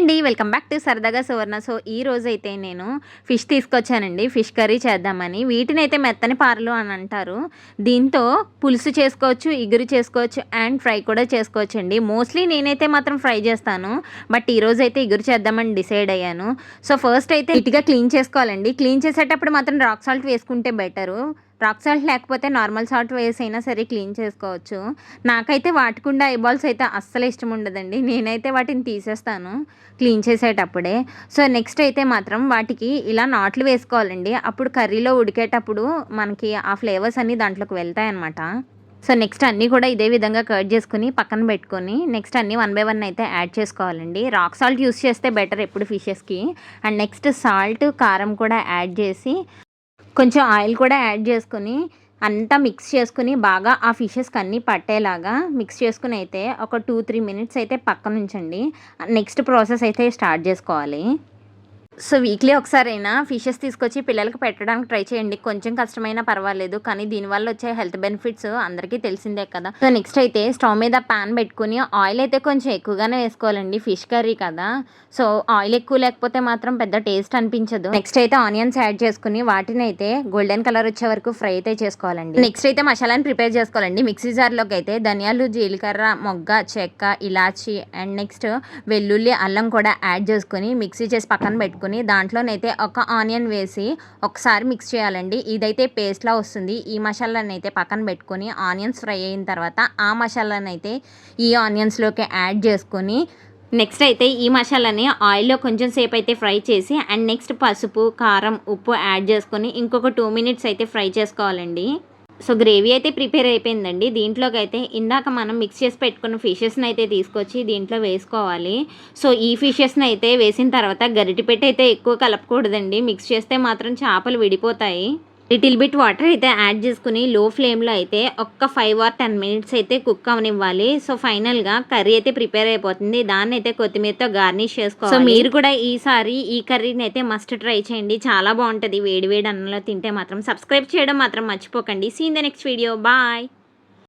అండి welcome back to సరదాగా సువర్ణ. So ఈ రోజు అయితే నేను ఫిష్ తీసుకొచ్చానండి. ఫిష్ కర్రీ చేద్దామని. వీటిని అయితే మెత్తని పారలు అని అంటారు. దీంతో పులుసు చేసుకోవచ్చు ఇగురు చేసుకోవచ్చు అండ్ ఫ్రై కూడా చేసుకోవచ్చు అండి మోస్ట్లీ నేనైతే మాత్రం ఫ్రై చేస్తాను. బట్ ఈ రోజు అయితే ఇగురు చేద్దామని డిసైడ్ అయ్యాను. సో ఫస్ట్ అయితే ఇటుగా క్లీన్ చేసుకోవాలండి. క్లీన్ చేసేటప్పుడు మాత్రం రాక్ సాల్ట్ వేసుకుంటే బెటరు. రాక్ సాల్ట్ లేకపోతే నార్మల్ సాల్ట్ వేసి అయినా సరే క్లీన్ చేసుకోవచ్చు. నాకైతే వాటికుండా ఐబాల్స్ అయితే అస్సలు ఇష్టం ఉండదండి. నేనైతే వాటిని తీసేస్తాను క్లీన్ చేసేటప్పుడే. సో నెక్స్ట్ అయితే మాత్రం వాటికి ఇలా నాట్లు వేసుకోవాలండి. అప్పుడు కర్రీలో ఉడికేటప్పుడు మనకి ఆ ఫ్లేవర్స్ అన్నీ దాంట్లోకి వెళ్తాయి అన్నమాట సో నెక్స్ట్ అన్నీ కూడా ఇదే విధంగా కట్ చేసుకుని పక్కన పెట్టుకొని నెక్స్ట్ అన్నీ వన్ బై వన్ అయితే యాడ్ చేసుకోవాలండి. రాక్ సాల్ట్ యూస్ చేస్తే బెటర్ ఎప్పుడు ఫిషెస్కి. అండ్ నెక్స్ట్ సాల్ట్ కారం కూడా యాడ్ చేసి కొంచెం ఆయిల్ కూడా యాడ్ చేసుకొని అంతా మిక్స్ చేసుకుని బాగా ఆ ఫిషెస్కి అన్నీ పట్టేలాగా మిక్స్ చేసుకుని అయితే ఒక టూ త్రీ మినిట్స్ అయితే పక్కన ఉంచండి నెక్స్ట్ ప్రాసెస్ అయితే స్టార్ట్ చేసుకోవాలి. సో వీక్లీ ఒకసారైనా ఫిషెస్ తీసుకొచ్చి పిల్లలకి పెట్టడానికి ట్రై చేయండి. కొంచెం కష్టమైనా పర్వాలేదు కానీ దీనివల్ల వచ్చే హెల్త్ బెనిఫిట్స్ అందరికీ తెలిసిందే కదా. సో నెక్స్ట్ అయితే స్టవ్ మీద ప్యాన్ పెట్టుకుని ఆయిల్ అయితే కొంచెం ఎక్కువగానే వేసుకోవాలండి ఫిష్ కర్రీ కదా. సో ఆయిల్ ఎక్కువ లేకపోతే మాత్రం పెద్ద టేస్ట్ అనిపించదు. నెక్స్ట్ అయితే ఆనియన్స్ యాడ్ చేసుకుని వాటిని అయితే గోల్డెన్ కలర్ వచ్చే వరకు ఫ్రై అయితే చేసుకోవాలండి. నెక్స్ట్ అయితే మసాలాని ప్రిపేర్ చేసుకోవాలండి. మిక్సీ జార్లోకి అయితే ధనియాలు జీలకర్ర మొగ్గ చెక్క ఇలాచి అండ్ నెక్స్ట్ వెల్లుల్లి అల్లం కూడా యాడ్ చేసుకుని మిక్సీ చేసి పక్కన పెట్టుకుని దాంట్లోనైతే ఒక ఆనియన్ వేసి ఒకసారి మిక్స్ చేయాలండి. ఇదైతే పేస్ట్లా వస్తుంది. ఈ మసాలాని అయితే పక్కన పెట్టుకొని ఆనియన్స్ ఫ్రై అయిన తర్వాత ఆ మసాలాని అయితే ఈ ఆనియన్స్లోకి యాడ్ చేసుకొని నెక్స్ట్ అయితే ఈ మసాలాని ఆయిల్లో కొంచెం సేపు అయితే ఫ్రై చేసి అండ్ నెక్స్ట్ పసుపు కారం ఉప్పు యాడ్ చేసుకొని ఇంకొక టూ మినిట్స్ అయితే ఫ్రై చేసుకోవాలండి. సో గ్రేవీ అయితే ప్రిపేర్ అయిపోయిందండి. దీంట్లోకి అయితే ఇందాక మనం మిక్స్ చేసి పెట్టుకున్న ఫిషెస్ని అయితే తీసుకొచ్చి దీంట్లో వేసుకోవాలి. సో ఈ ఫిషెస్ని అయితే వేసిన తర్వాత గరిటెపెట్టి అయితే ఎక్కువ కలపకూడదండి. మిక్స్ చేస్తే మాత్రం చేపలు విడిపోతాయి. లిటిల్ బిట్ వాటర్ అయితే యాడ్ చేసుకుని లో ఫ్లేమ్లో అయితే ఒక్క ఫైవ్ ఆర్ టెన్ మినిట్స్ అయితే కుక్ అవనివ్వాలి. సో ఫైనల్గా కర్రీ అయితే ప్రిపేర్ అయిపోతుంది. దాన్ని అయితే కొత్తిమీరతో గార్నిష్ చేసుకోవాలి. సో మీరు కూడా ఈసారి ఈ కర్రీని అయితే మస్ట్ ట్రై చేయండి. చాలా బాగుంటుంది. వేడి వేడి అన్నంలో తింటే మాత్రం. సబ్స్క్రైబ్ చేయడం మాత్రం మర్చిపోకండి. See in the next video bye